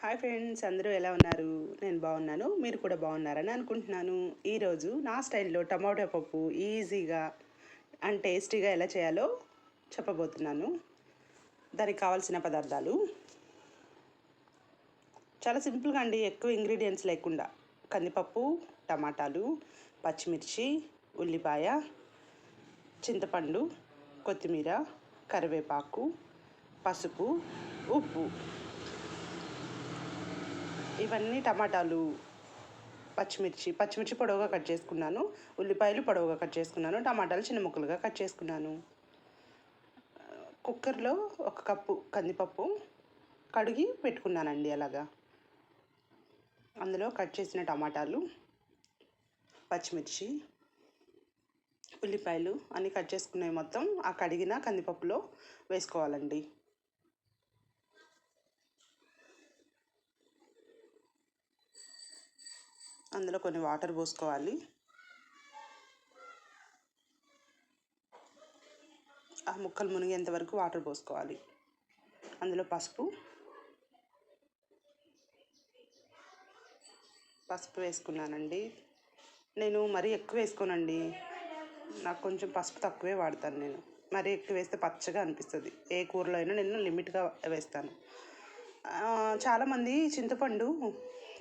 Hi friends అందరూ ఎలా ఉన్నారు? నేను బాగున్నాను మీరు కూడా బాగున్నారని అనుకుంటున్నాను. ఈరోజు నా స్టైల్లో టమాటో పప్పు ఈజీగా అండ్ టేస్టీగా ఎలా చేయాలో చెప్పబోతున్నాను. దానికి కావాల్సిన పదార్థాలు. చాలా సింపుల్గా అండి ఎక్కువ ఇంగ్రీడియంట్స్ లేకుండా. కందిపప్పు టమాటాలు పచ్చిమిర్చి ఉల్లిపాయ చింతపండు కొత్తిమీర కరివేపాకు పసుపు ఉప్పు. ఇవన్నీ టమాటాలు పచ్చిమిర్చి పచ్చిమిర్చి పొడవుగా కట్ చేసుకున్నాను. ఉల్లిపాయలు పొడవుగా కట్ చేసుకున్నాను. టమాటాలు చిన్న ముక్కలుగా కట్ చేసుకున్నాను. కుక్కర్లో ఒక కప్పు కందిపప్పు కడిగి పెట్టుకున్నానండి అలాగా. అందులో కట్ చేసిన టమాటాలు పచ్చిమిర్చి ఉల్లిపాయలు అన్నీ కట్ చేసుకున్నవి మొత్తం. ఆ కడిగిన కందిపప్పులో వేసుకోవాలండి. అందులో కొన్ని వాటర్ పోసుకోవాలి. ఆ ముక్కలు మునిగేంత వరకు వాటర్ పోసుకోవాలి. అందులో పసుపు. పసుపు వేసుకున్నానండి. నేను మరీ ఎక్కువ వేసుకోనండి. నాకు కొంచెం పసుపు తక్కువే వాడతాను నేను. మరీ ఎక్కువ వేస్తే పచ్చగా అనిపిస్తుంది. ఏ కూరలో అయినా నేను లిమిట్గా వేస్తాను. చాలామంది చింతపండు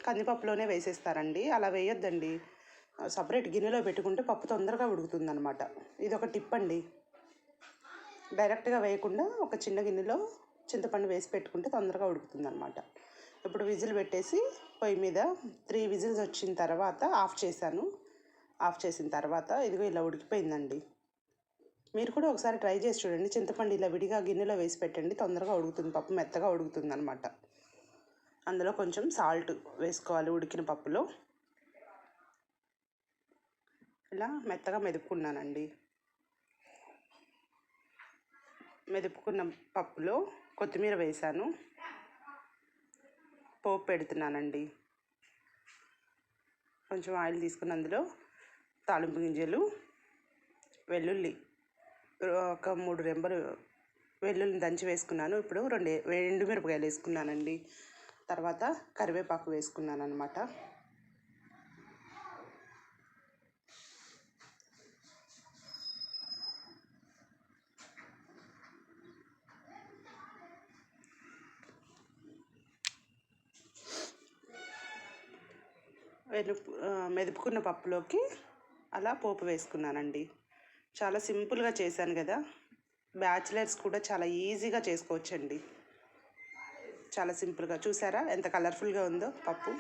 కందిపప్పులోనే వేసేస్తారండి. అలా వేయొద్దండి. సపరేట్ గిన్నెలో పెట్టుకుంటే పప్పు తొందరగా ఉడుకుతుంది అనమాట ఇది ఒక టిప్ అండి. డైరెక్ట్గా వేయకుండా ఒక చిన్న గిన్నెలో చింతపండు వేసి పెట్టుకుంటే తొందరగా ఉడుకుతుంది అనమాట ఇప్పుడు విజిల్ పెట్టేసి పొయ్యి మీద త్రీ విజిల్స్ వచ్చిన తర్వాత ఆఫ్ చేశాను. ఆఫ్ చేసిన తర్వాత ఇదిగో ఇలా ఉడికిపోయిందండి. మీరు కూడా ఒకసారి ట్రై చేసి చూడండి. చింతపండు ఇలా విడిగా గిన్నెలో వేసి పెట్టండి. తొందరగా ఉడుకుతుంది. పప్పు మెత్తగా ఉడుకుతుంది అనమాట అందులో కొంచెం సాల్ట్ వేసుకోవాలి ఉడికిన పప్పులో. ఇలా మెత్తగా మెదుపుకున్నానండి. మెదుపుకున్న పప్పులో కొత్తిమీర వేసాను. పోపు పెడుతున్నానండి. కొంచెం ఆయిల్ తీసుకుని అందులో తాలింపు గింజలు వెల్లుల్లి ఒక మూడు రెంబలు వెల్లుల్లి దంచి వేసుకున్నాను. ఇప్పుడు రెండు ఎండుమిరపకాయలు వేసుకున్నానండి. తర్వాత కరివేపాకు వేసుకున్నాను అనమాట వెనుపు మెదుపుకున్న పప్పులోకి అలా పోపు వేసుకున్నానండి. చాలా సింపుల్గా చేశాను కదా. బ్యాచిలర్స్ కూడా చాలా ఈజీగా చేసుకోవచ్చండి. చాలా సింపుల్గా చూసారా? ఎంత కలర్ఫుల్గా ఉందో పప్పు.